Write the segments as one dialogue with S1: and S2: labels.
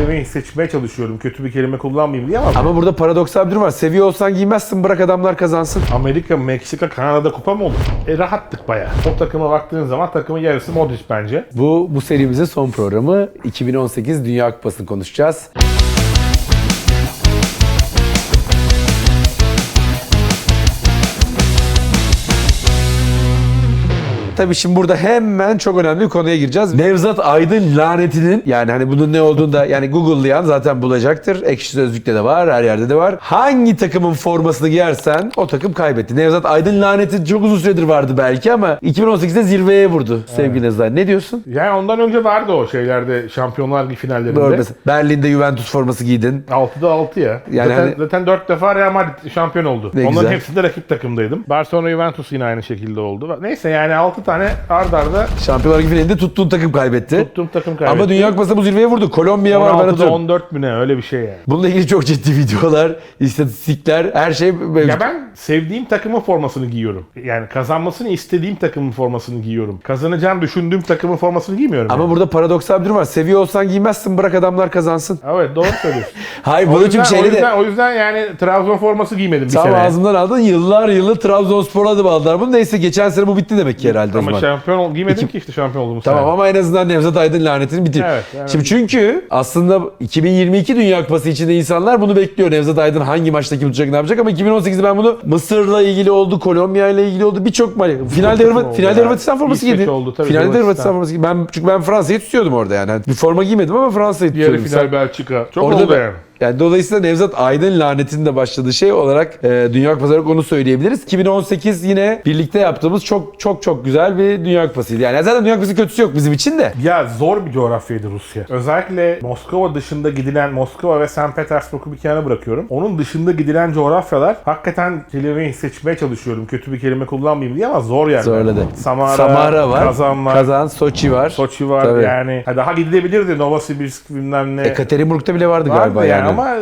S1: kelimeyi seçmeye çalışıyorum. Kötü bir kelime kullanmayayım diye ama,
S2: Ama burada paradoksal bir durum var. Seviyor olsan giymezsin bırak adamlar kazansın.
S1: Amerika, Meksika, Kanada'da kupa mı olur? E rahattık bayağı. O takıma baktığın zaman takımın yarısı Modric bence.
S2: Bu bu serimizin son programı 2018 Dünya Kupası'nı konuşacağız. Tabii şimdi burada hemen çok önemli bir konuya gireceğiz. Nevzat Aydın lanetinin yani hani bunun ne olduğunu da yani Google'layan zaten bulacaktır. Ekşi Sözlük'te de var, her yerde de var. Hangi takımın formasını giyersen o takım kaybetti. Nevzat Aydın laneti çok uzun süredir vardı belki ama 2018'de zirveye vurdu sevgili Nevzat. Ne diyorsun?
S1: Yani ondan önce vardı o şeylerde Şampiyonlar Ligi finallerinde.
S2: Doğru mesela. Berlin'de Juventus forması giydin.
S1: 6'da 6 ya.
S2: Yani
S1: zaten,
S2: hani-
S1: zaten 4 defa Real Madrid şampiyon oldu.
S2: Ne
S1: Onların
S2: güzel.
S1: hepsinde rakip takımdaydım. Barcelona Juventus yine aynı şekilde oldu. Neyse yani 6 tane ard arda
S2: Şampiyonlar Ligi finalinde tuttuğun takım kaybetti.
S1: tuttuğum takım kaybetti.
S2: Ama Dünya Kupası'nda bu zirveye vurdu. Kolombiya var ben
S1: 16'da
S2: atıyorum.
S1: 14 mü ne öyle bir şey yani.
S2: Bununla ilgili çok ciddi videolar, istatistikler, her şey mevcut.
S1: Ya ben sevdiğim takımın formasını giyiyorum. Yani kazanmasını istediğim takımın formasını giyiyorum. Kazanacağını düşündüğüm takımın formasını giymiyorum.
S2: Ama
S1: yani.
S2: burada paradoksal bir durum var. Seviyor olsan giymezsin bırak adamlar kazansın.
S1: Evet doğru söylüyorsun.
S2: Hayır
S1: o,
S2: bunu
S1: yüzden,
S2: çünkü
S1: o,
S2: şeyde de
S1: yüzden, o yüzden yani Trabzon forması giymedim bir
S2: tam
S1: sene.
S2: ağzımdan aldın. Yıllar yılı Trabzonspor'a da bağladılar bunu. Neyse geçen sene bu bitti demek ki herhalde
S1: Ama şampiyon ol, giymedim ki işte şampiyon olduğumuz
S2: Tamam
S1: sene.
S2: ama en azından Nevzat Aydın lanetini bitir.
S1: Evet, evet.
S2: Şimdi çünkü aslında 2022 Dünya Kupası içinde insanlar bunu bekliyor. Nevzat Aydın hangi maçta kim tutacak ne yapacak ama 2018'de ben bunu Mısır'la ilgili oldu, Kolombiya ile ilgili oldu birçok maç. Finalde Hırvat, finalde. Hırvatistan forması giydi.
S1: oldu tabii,
S2: finalde
S1: Hırvatistan.
S2: Forması giydi. Ben çünkü ben Fransa'yı tutuyordum orada yani. Bir forma giymedim ama Fransa'yı
S1: Yarı
S2: tutuyordum.
S1: final Belçika. Çok
S2: Orada
S1: oldu yani.
S2: Yani dolayısıyla Nevzat Aydın lanetinin de başladığı şey olarak e, Dünya Kupası olarak onu söyleyebiliriz. 2018 yine birlikte yaptığımız çok çok çok güzel bir Dünya Kupasıydı. Yani zaten Dünya Kupası kötüsü yok bizim için de.
S1: Ya zor bir coğrafyaydı Rusya. Özellikle Moskova dışında gidilen Moskova ve St. Petersburg'u bir kenara bırakıyorum. Onun dışında gidilen coğrafyalar hakikaten kelimeyi seçmeye çalışıyorum. Kötü bir kelime kullanmayayım diye ama zor yerler.
S2: Zorladı.
S1: Samara,
S2: Samara var.
S1: Kazan var.
S2: Kazan, Soçi var.
S1: Soçi var
S2: Tabii.
S1: yani. Ha, daha gidilebilirdi Novosibirsk bilmem ne.
S2: Ekaterinburg'da bile vardı,
S1: Vardı
S2: galiba yani.
S1: Ama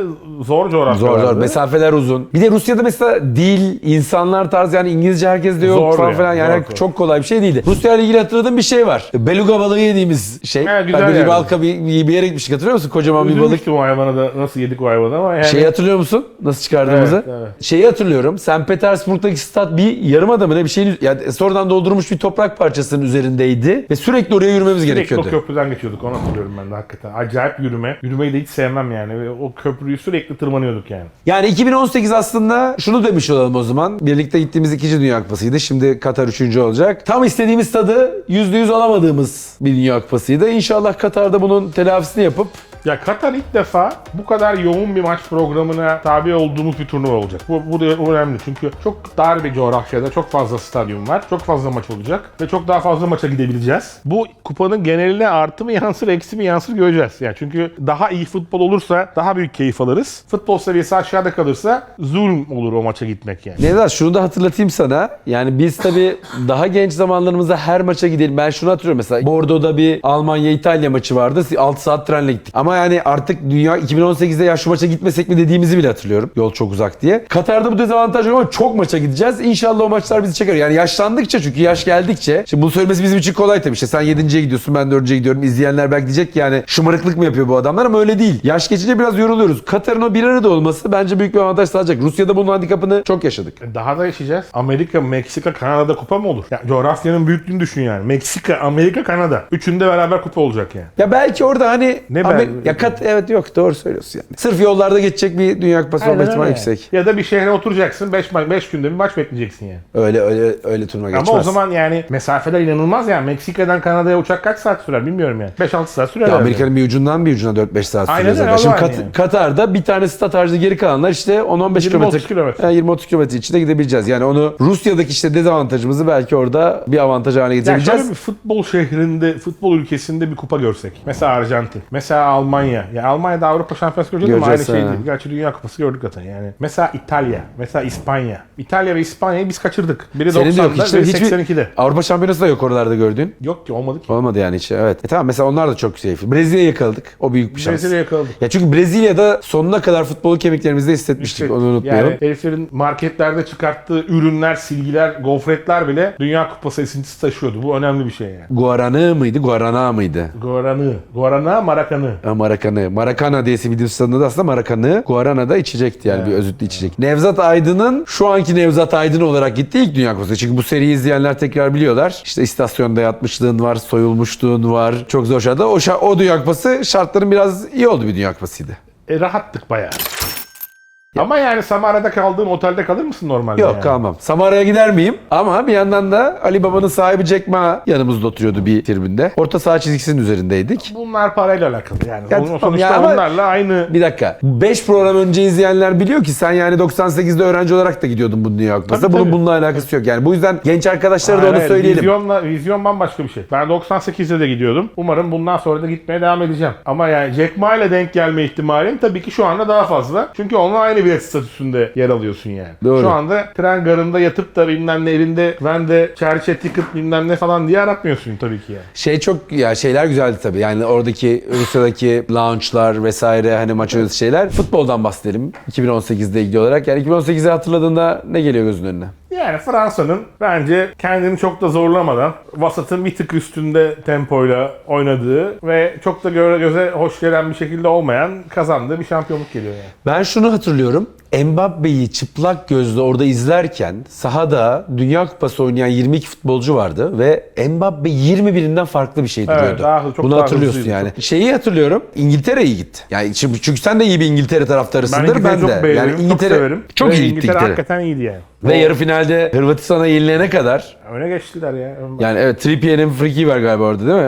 S1: zor coğrafyalardı.
S2: Zor zor. Mesafeler uzun. Bir de Rusya'da mesela dil, insanlar tarzı yani İngilizce herkes de yok
S1: Zor
S2: falan
S1: yani,
S2: falan. Yani
S1: zor,
S2: çok kolay bir şey değildi. Rusya ile ilgili hatırladığım bir şey var. Beluga balığı yediğimiz şey.
S1: He, güzel
S2: ben
S1: yani.
S2: Balka bir, bir yere gitmiştik hatırlıyor musun? Kocaman bir balık.
S1: Üzülmüştüm o hayvana da nasıl yedik o hayvanı ama yani.
S2: Şeyi hatırlıyor musun? Nasıl çıkardığımızı?
S1: Evet, evet.
S2: Şeyi hatırlıyorum. St. Petersburg'daki stat bir yarım adamı ne bir şey yani sonradan doldurulmuş bir toprak parçasının üzerindeydi ve sürekli oraya yürümemiz
S1: Sürekli o
S2: gerekiyordu.
S1: köprüden geçiyorduk onu hatırlıyorum ben de hakikaten. Acayip yürüme. Yürümeyi de hiç sevmem yani. Ve O köprüyü sürekli tırmanıyorduk yani.
S2: Yani 2018 aslında şunu demiş olalım o zaman. Birlikte gittiğimiz ikinci Dünya Kupası'ydı. Şimdi Katar üçüncü olacak. Tam istediğimiz tadı %100 alamadığımız bir Dünya Kupası'ydı. İnşallah Katar'da bunun telafisini yapıp
S1: Ya Katar ilk defa bu kadar yoğun bir maç programına tabi olduğumuz bir turnuva olacak. Bu, bu da önemli çünkü çok dar bir coğrafyada çok fazla stadyum var. Çok fazla maç olacak ve çok daha fazla maça gidebileceğiz. Bu kupanın geneline artı mı yansır eksi mi yansır göreceğiz. Yani çünkü daha iyi futbol olursa daha büyük keyif alırız. Futbol seviyesi aşağıda kalırsa zulüm olur o maça gitmek yani.
S2: Nevzat şunu da hatırlatayım sana. Yani biz tabii daha genç zamanlarımızda her maça gidelim. Ben şunu hatırlıyorum mesela. Bordo'da bir Almanya-İtalya maçı vardı. 6 saat trenle gittik. Ama yani artık dünya 2018'de ya şu maça gitmesek mi dediğimizi bile hatırlıyorum. Yol çok uzak diye. Katar'da bu dezavantaj yok ama çok maça gideceğiz. İnşallah o maçlar bizi çeker. Yani yaşlandıkça çünkü yaş geldikçe. Şimdi bunu söylemesi bizim için kolay tabii. İşte sen 7.ye gidiyorsun ben 4'e gidiyorum. İzleyenler belki diyecek ki yani şımarıklık mı yapıyor bu adamlar ama öyle değil. Yaş geçince biraz yoruluyoruz. Katar'ın o bir arada olması bence büyük bir avantaj sağlayacak. Rusya'da bunun handikapını çok yaşadık.
S1: Daha da yaşayacağız. Amerika, Meksika, Kanada'da kupa mı olur? Ya coğrafyanın büyüklüğünü düşün yani. Meksika, Amerika, Kanada. Üçünde beraber kupa olacak yani.
S2: Ya belki orada hani
S1: Ne
S2: Amer- ya kat evet yok doğru söylüyorsun yani. Sırf yollarda geçecek bir Dünya Kupası olma ihtimali yüksek.
S1: Ya da bir şehre oturacaksın 5 5 günde bir maç bekleyeceksin yani.
S2: Öyle öyle öyle turnuva geçmez.
S1: Ama o zaman yani mesafeler inanılmaz yani. Meksika'dan Kanada'ya uçak kaç saat sürer bilmiyorum yani. 5-6 saat sürer.
S2: Ya. Amerika'nın bir ucundan bir ucuna 4-5 saat
S1: Aynen
S2: sürüyor
S1: öyle,
S2: zaten.
S1: o
S2: Şimdi
S1: var
S2: Kat-
S1: yani.
S2: Katar'da bir tane stat harici geri kalanlar işte 10-15
S1: 20-30
S2: kilometre.
S1: kilometre.
S2: Yani 20-30 kilometre içinde gidebileceğiz. Yani onu Rusya'daki işte dezavantajımızı belki orada bir avantaj haline
S1: Ya
S2: getirebileceğiz.
S1: şöyle bir futbol şehrinde, futbol ülkesinde bir kupa görsek. Mesela Arjantin. Mesela Almanya. Ya Almanya'da Avrupa Şampiyonası göreceğiz ama aynı
S2: Göreceğiz,
S1: şey değil. Gerçi Dünya Kupası gördük zaten yani. Mesela İtalya. Mesela İspanya. İtalya ve İspanya'yı biz kaçırdık. Biri
S2: Senin de yok.
S1: 90'da,
S2: Hiç,
S1: biri
S2: hiçbir
S1: 82'de.
S2: Avrupa Şampiyonası da yok oralarda gördüğün.
S1: Yok ki olmadı ki.
S2: Olmadı yani hiç. Evet. E tamam mesela onlar da çok zayıf. Brezilya'ya yakaladık. O büyük bir şans.
S1: Brezilya'ya yakaladık.
S2: Ya çünkü Brezilya'da sonuna kadar futbolu kemiklerimizde hissetmiştik.
S1: İşte
S2: Onu unutmayalım.
S1: Yani heriflerin marketlerde çıkarttığı ürünler, silgiler, gofretler bile Dünya Kupası esintisi taşıyordu. Bu önemli bir şey yani.
S2: Guarani mıydı? Guarana mıydı?
S1: Guarani. Guarana, Maracanı.
S2: Ha, Marakan'ı. Marakana diye Videosunun adı aslında Marakan'ı Guarana'da içecekti yani bir özütlü içecek. Nevzat Aydın'ın şu anki Nevzat Aydın olarak gittiği ilk Dünya Kupası. Çünkü bu seriyi izleyenler tekrar biliyorlar. İşte istasyonda yatmışlığın var, soyulmuşluğun var. Çok zor şartlar. O, şa- o Dünya Kupası şartların biraz iyi oldu bir Dünya Kupasıydı.
S1: E, rahattık bayağı. Ama yani Samara'da kaldığın otelde kalır mısın normalde?
S2: Yok
S1: yani?
S2: kalmam. Samara'ya gider miyim? Ama bir yandan da Ali Baba'nın sahibi Jack Ma yanımızda oturuyordu bir tribünde. Orta saha çizgisinin üzerindeydik.
S1: Bunlar parayla alakalı yani.
S2: Ya tamam
S1: sonuçta
S2: ya
S1: onlarla aynı
S2: Bir dakika. 5 program önce izleyenler biliyor ki sen yani 98'de öğrenci olarak da gidiyordun bu Dünya Kupası'na.
S1: Tabii,
S2: Bunun
S1: tabii.
S2: bununla alakası yok. Yani bu yüzden genç arkadaşlara da onu
S1: hayır,
S2: söyleyelim.
S1: Vizyonla, vizyon bambaşka bir şey. Ben 98'de de gidiyordum. Umarım bundan sonra da gitmeye devam edeceğim. Ama yani Jack Ma ile denk gelme ihtimalim tabii ki şu anda daha fazla. Çünkü onunla aynı bilet statüsünde yer alıyorsun yani.
S2: Doğru.
S1: Şu anda tren garında yatıp da bilmem ne elinde ben de çerçe ticket bilmem ne falan diye aratmıyorsun tabii ki yani.
S2: Şey çok ya şeyler güzeldi tabii. Yani oradaki Rusya'daki lounge'lar vesaire hani maç öncesi şeyler. Futboldan bahsedelim 2018'de ilgili olarak. Yani 2018'i hatırladığında ne geliyor gözünün önüne?
S1: Yani Fransa'nın bence kendini çok da zorlamadan vasatın bir tık üstünde tempoyla oynadığı ve çok da göre, göze hoş gelen bir şekilde olmayan kazandığı bir şampiyonluk geliyor yani.
S2: Ben şunu hatırlıyorum. Mbappe'yi çıplak gözle orada izlerken sahada Dünya Kupası oynayan 22 futbolcu vardı ve Mbappe 21'inden farklı bir şey
S1: Evet,
S2: duruyordu.
S1: daha hızlı, çok
S2: Bunu
S1: daha
S2: hatırlıyorsun yani. Şeyi hatırlıyorum. İngiltere iyi gitti. Yani çünkü, sen de iyi bir İngiltere taraftarısındır ben,
S1: İngiltere'yi
S2: de.
S1: çok beğenirim,
S2: yani İngiltere
S1: çok severim.
S2: çok iyi
S1: İngiltere
S2: İngiltere.
S1: hakikaten iyiydi yani.
S2: Ve yarı finalde Hırvatistan'a yenilene kadar
S1: Öne geçtiler ya.
S2: yani evet Trippier'in free var galiba orada değil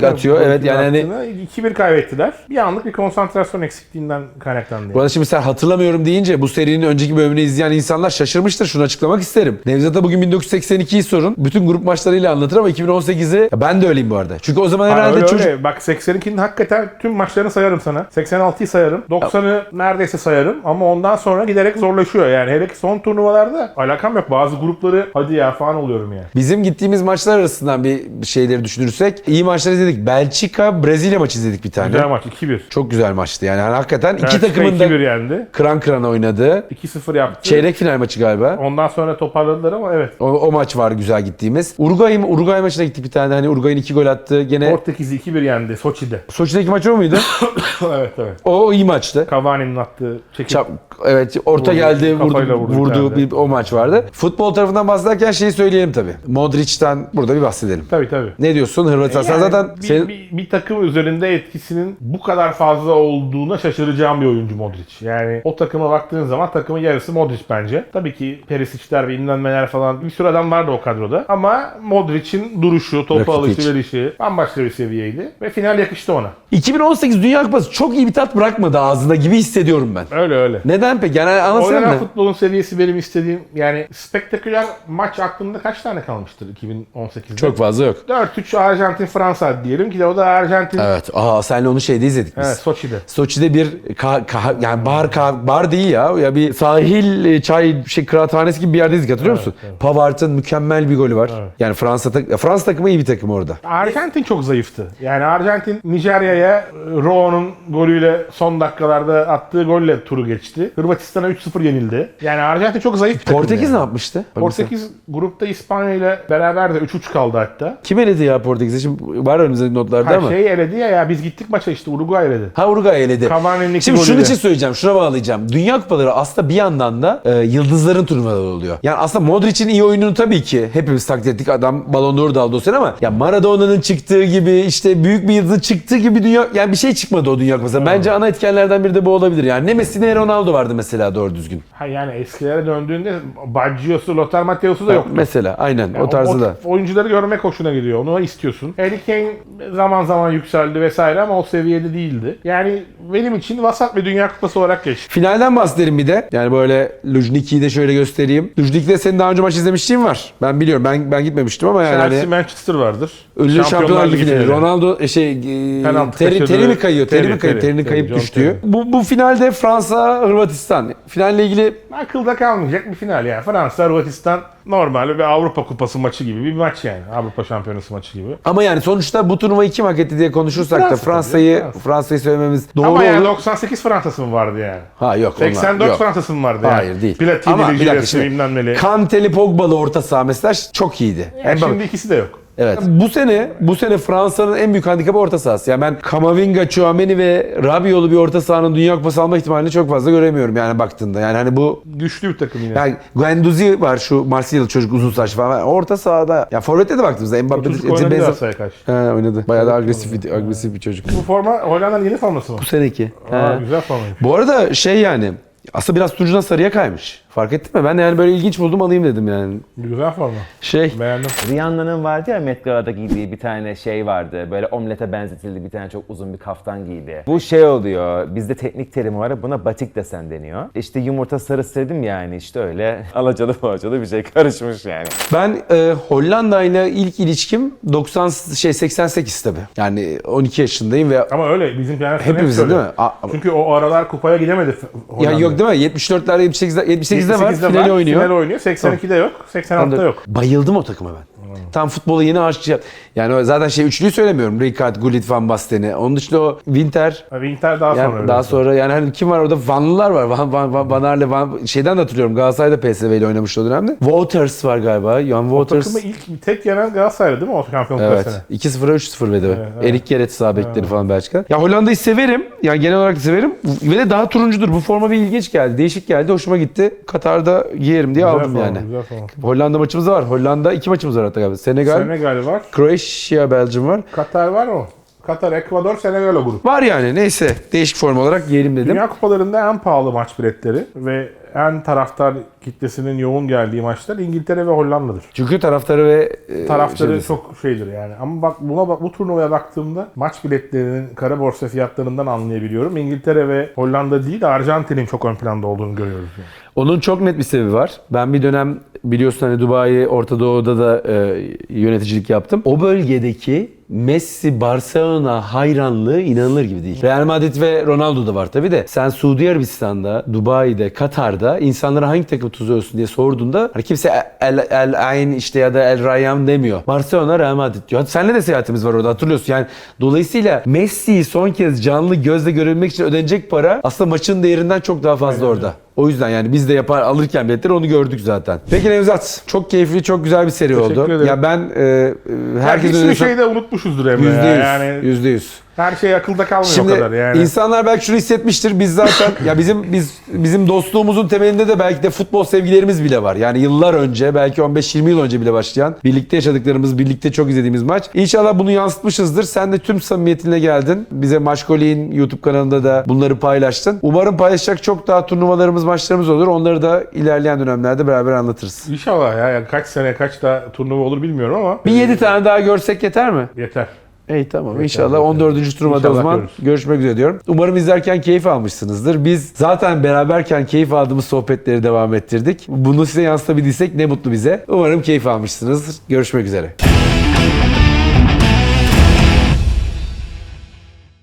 S2: mi? Atıyor. Evet yani hani
S1: hani 2-1 kaybettiler. Bir anlık bir konsantrasyon eksikliğinden kaynaklandı.
S2: Bu
S1: Yani.
S2: arada şimdi sen hatırlamıyorum deyince bu serinin önceki bölümünü izleyen insanlar şaşırmıştır. Şunu açıklamak isterim. Nevzat'a bugün 1982'yi sorun. Bütün grup maçlarıyla anlatır ama 2018'i Ya ben de öyleyim bu arada. Çünkü o zaman
S1: Ha,
S2: herhalde
S1: öyle
S2: çocuk...
S1: öyle. Bak 82'nin hakikaten tüm maçlarını sayarım sana. 86'yı sayarım. 90'ı neredeyse sayarım. Ama ondan sonra giderek zorlaşıyor yani. Hele ki son turnuvalarda alakam yok. Bazı grupları hadi ya falan oluyorum yani.
S2: Bizim gittiğimiz maçlar arasından bir şeyleri düşünürsek iyi maçlar izledik. Belçika, Brezilya maçı izledik bir tane.
S1: Güzel maç 2-1.
S2: Çok güzel maçtı yani. Hani hakikaten iki
S1: Belçika
S2: takımın da
S1: 2-1 yendi.
S2: kıran kırana oynadı.
S1: 2-0 yaptı.
S2: Çeyrek final maçı galiba.
S1: Ondan sonra toparladılar ama evet.
S2: O, o maç var güzel gittiğimiz. Uruguay, Uruguay maçına gittik bir tane. Hani Uruguay'ın iki gol attı. Gene
S1: Portekiz'i 2-1 yendi Soçi'de.
S2: Soçi'deki maç o muydu?
S1: evet evet.
S2: o, iyi maçtı.
S1: Cavani'nin attığı çekil.
S2: Çap, evet orta
S1: Vurdu,
S2: geldi vurdu,
S1: vurdu
S2: vurdu
S1: bir
S2: o maç vardı. Futbol tarafından bahsederken şeyi söyleyelim tabii. Modric'ten burada bir bahsedelim.
S1: Tabii tabii.
S2: Ne diyorsun Hırvatistan?
S1: Yani
S2: zaten
S1: bir,
S2: senin-
S1: bir, bir takım üzerinde etkisinin bu kadar fazla olduğuna şaşıracağım bir oyuncu Modric. Yani o takıma baktığın zaman takımın yarısı Modric bence. Tabii ki Perisic'ler ve inlenmeler falan bir sürü adam vardı o kadroda. Ama Modric'in duruşu, topu
S2: Rakitic.
S1: alışverişi bambaşka bir seviyeydi. Ve final yakıştı ona.
S2: 2018 Dünya Kupası çok iyi bir tat bırakmadı ağzında gibi hissediyorum ben.
S1: Öyle öyle.
S2: Neden peki? Yani anlatsana
S1: Oynanan
S2: mı?
S1: futbolun seviyesi benim istediğim yani spektaküler maç aklımda kaç tane kalmıştır 2018'de?
S2: Çok fazla yok.
S1: 4-3 Arjantin Fransa diyelim ki de o da Arjantin
S2: Evet. Aa senle onu şeyde izledik biz.
S1: Evet, Soçi'de.
S2: Soçi'de bir ka- ka- yani bar ka- bar değil ya ya bir sahil e, çay şey kıraathanesi gibi bir yerdeyiz hatırlıyor musun? Pavard'ın mükemmel bir golü var. Yani Fransa tak- Fransa takımı iyi bir takım orada.
S1: Arjantin çok zayıftı. Yani Arjantin Nijerya'ya e, Ro'nun golüyle son dakikalarda attığı golle turu geçti. Hırvatistan'a 3-0 yenildi. Yani Arjantin çok zayıf bir takım
S2: Portekiz
S1: yani.
S2: ne yapmıştı?
S1: Portekiz grupta İspanya ile beraber de 3-3 kaldı hatta.
S2: Kim eledi ya Portekiz'i? Şimdi var önümüzde notlarda
S1: Ha,
S2: ama.
S1: şey eledi ya, ya biz gittik maça işte Uruguay eledi.
S2: Ha Uruguay eledi.
S1: Cavani'nin iki
S2: Şimdi şunun
S1: golüyle.
S2: için söyleyeceğim. Şuna bağlayacağım. Dünya kupaları aslında bir yandan da e, yıldızların turnuvaları oluyor. Yani aslında Modric'in iyi oyununu tabii ki hepimiz takdir ettik. Adam Ballon d'Or da aldı o sene ama ya Maradona'nın çıktığı gibi işte büyük bir yıldızın çıktığı gibi dünya yani bir şey çıkmadı o dünya kupası. Bence ana etkenlerden biri de bu olabilir. Yani ne Messi ne Ronaldo vardı mesela doğru düzgün.
S1: Ha yani eskilere döndüğünde Baggio'su, Lothar Matthäus'u da yoktu.
S2: Mesela aynen
S1: Yani
S2: o tarzı da.
S1: oyuncuları görmek hoşuna gidiyor. Onu istiyorsun. Harry Kane zaman zaman yükseldi vesaire ama o seviyede değildi. Yani benim için vasat bir Dünya Kupası olarak geçti.
S2: Finalden bahsedelim bir de. Yani böyle Lujniki'yi de şöyle göstereyim. Lujnik'te senin daha önce maç izlemişliğin var. Ben biliyorum. Ben ben gitmemiştim ama yani
S1: Chelsea
S2: hani
S1: Manchester vardır.
S2: Ünlü Şampiyonlar Ligi finali.
S1: finali.
S2: Ronaldo e, şey e,
S1: Penaltı
S2: teri, teri mi kayıyor? Teri,
S1: Teri,
S2: mi kayıp?
S1: teri,
S2: Terinin
S1: teri,
S2: kayıp
S1: John
S2: düştüğü. Bu, bu finalde Fransa Hırvatistan. Finalle ilgili
S1: Akılda kalmayacak bir final yani. Fransa, Hırvatistan normal bir Avrupa Kupası maçı gibi bir maç yani. Avrupa Şampiyonası maçı gibi.
S2: ama yani sonuçta bu turnuvayı kim hak etti diye konuşursak da
S1: Fransa
S2: Fransa'yı
S1: tabii, Fransa.
S2: Fransa'yı söylememiz doğru
S1: Ama yani
S2: olur.
S1: 98 Fransa'sı mı vardı yani?
S2: Ha yok onlar.
S1: 84
S2: yok.
S1: Fransa'sı mı vardı yani?
S2: Hayır değil.
S1: Platini,
S2: Ama bir dakika şimdi. Kanteli Pogba'lı orta saha mesela çok iyiydi.
S1: Yani şimdi ikisi de yok.
S2: Evet. Bu sene bu sene Fransa'nın en büyük handikapı orta sahası. Yani ben Kamavinga, Chouameni ve Rabiot'lu bir orta sahanın Dünya Kupası alma ihtimalini çok fazla göremiyorum yani baktığında. Yani hani bu
S1: Güçlü bir takım yine.
S2: yani Guendouzi var şu Marsilyalı çocuk uzun saç falan. Orta sahada ya forvette de baktığımızda Mbappe
S1: oynadı
S2: benzer-
S1: Galatasaray'a karşı.
S2: He oynadı. Bayağı da agresif bir, agresif bir çocuk.
S1: Bu forma Hollanda'nın yeni forması mı?
S2: Bu seneki.
S1: Aa,
S2: He.
S1: güzel formaymış.
S2: Bu arada şey yani aslında biraz turuncudan sarıya kaymış. Fark ettin mi? Ben de yani böyle ilginç buldum alayım dedim yani.
S1: Güzel forma.
S2: Şey
S1: Beğendim.
S3: Rihanna'nın vardı ya Met Gala'da giydiği bir tane şey vardı. Böyle omlete benzetildi bir tane çok uzun bir kaftan giydi. Bu şey oluyor. Bizde teknik terimi var. Buna batik desen deniyor. İşte yumurta sarısı dedim yani işte öyle alacalı alacalı bir şey karışmış yani.
S2: ben e, Hollanda ile ilk ilişkim 90 şey 88 tabii. Yani 12 yaşındayım ve
S1: Ama öyle bizim yani
S2: Hepimizin değil mi? A-
S1: Çünkü o aralar kupaya gidemedi Hollanda.
S2: ya yok değil mi? 74'lerde 78'de 78'de var.
S1: 78'de
S2: Finali oynuyor.
S1: Finali oynuyor. 82'de yok. 86'da yok.
S2: Bayıldım o takıma ben. Tam futbola yeni aşık. Yani o zaten şey üçlüyü söylemiyorum. Rijkaard, Gullit, Van Basten'i. Onun dışında o Winter
S1: Winter daha
S2: yani
S1: sonra.
S2: daha
S1: öyle.
S2: sonra yani hani kim var orada? Vanlılar var. Van, Van, Van, Van Aerle, Van, şeyden de hatırlıyorum. Galatasaray'da PSV ile oynamış o dönemde. Waters var galiba. Jan Waters.
S1: Takımı ilk tek yenen Galatasaray'dı değil mi o şampiyonluk
S2: Evet.
S1: sene?
S2: 2-0'a 3-0 ve de.
S1: evet.
S2: Erik Gerets sağ bekleri falan Belçika. Ya Hollanda'yı severim. Yani genel olarak severim. Ve de daha turuncudur. Bu forma bir ilginç geldi. Değişik geldi. Hoşuma gitti. Katar'da giyerim diye
S1: Güzel
S2: aldım
S1: forma,
S2: yani.
S1: Güzel forma.
S2: Hollanda maçımız var. Hollanda iki maçımız var hatta galiba. Senegal,
S1: Senegal var.
S2: Kroatia, Belçim var.
S1: Katar var mı? Katar, Ekvador, Senegal o grup.
S2: Var yani neyse. Değişik forma olarak giyelim dedim.
S1: Dünya kupalarında en pahalı maç biletleri ve en taraftar kitlesinin yoğun geldiği maçlar İngiltere ve Hollanda'dır.
S2: Çünkü taraftarı ve e,
S1: Taraftarı
S2: şeydi.
S1: çok şeydir yani. Ama bak buna bak bu turnuvaya baktığımda maç biletlerinin kara borsa fiyatlarından anlayabiliyorum. İngiltere ve Hollanda değil de Arjantin'in çok ön planda olduğunu görüyoruz. Yani.
S2: Onun çok net bir sebebi var. Ben bir dönem biliyorsun hani Dubai, Orta Doğu'da da e, yöneticilik yaptım. O bölgedeki Messi, Barcelona hayranlığı inanılır gibi değil. Real Madrid ve Ronaldo da var tabi de. Sen Suudi Arabistan'da, Dubai'de, Katar'da insanlara hangi takımı tutuyorsun diye sorduğunda hani kimse El, El Ain işte ya da El Rayyan demiyor. Barcelona, Real Madrid diyor. Hadi senle de seyahatimiz var orada hatırlıyorsun. Yani dolayısıyla Messi'yi son kez canlı gözle görebilmek için ödenecek para aslında maçın değerinden çok daha fazla orada. O yüzden yani biz de yapar alırken biletleri onu gördük zaten. Peki Nevzat çok keyifli çok güzel bir seri
S1: Teşekkür
S2: oldu.
S1: ederim.
S2: Ya ben e, e,
S1: Herkes
S2: herkesin
S1: hiçbir
S2: önüne
S1: şeyi de unutmuşuzdur Emre ya.
S2: yüz,
S1: Yani
S2: yüzde yüz.
S1: Her şey akılda kalmıyor
S2: Şimdi
S1: o kadar yani.
S2: insanlar belki şunu hissetmiştir. Biz zaten ya bizim biz bizim dostluğumuzun temelinde de belki de futbol sevgilerimiz bile var. Yani yıllar önce belki 15-20 yıl önce bile başlayan birlikte yaşadıklarımız, birlikte çok izlediğimiz maç. İnşallah bunu yansıtmışızdır. Sen de tüm samimiyetinle geldin. Bize Maşkoli'nin YouTube kanalında da bunları paylaştın. Umarım paylaşacak çok daha turnuvalarımız, maçlarımız olur. Onları da ilerleyen dönemlerde beraber anlatırız.
S1: İnşallah ya. Yani kaç sene kaç da turnuva olur bilmiyorum ama
S2: Bir 7 tane daha görsek yeter mi?
S1: yeter.
S2: İyi tamam.
S1: Evet,
S2: İnşallah
S1: evet,
S2: 14. turnuvada o zaman
S1: görürüz.
S2: görüşmek üzere diyorum. Umarım izlerken keyif almışsınızdır. Biz zaten beraberken keyif aldığımız sohbetleri devam ettirdik. Bunu size yansıtabildiysek ne mutlu bize. Umarım keyif almışsınızdır. Görüşmek üzere.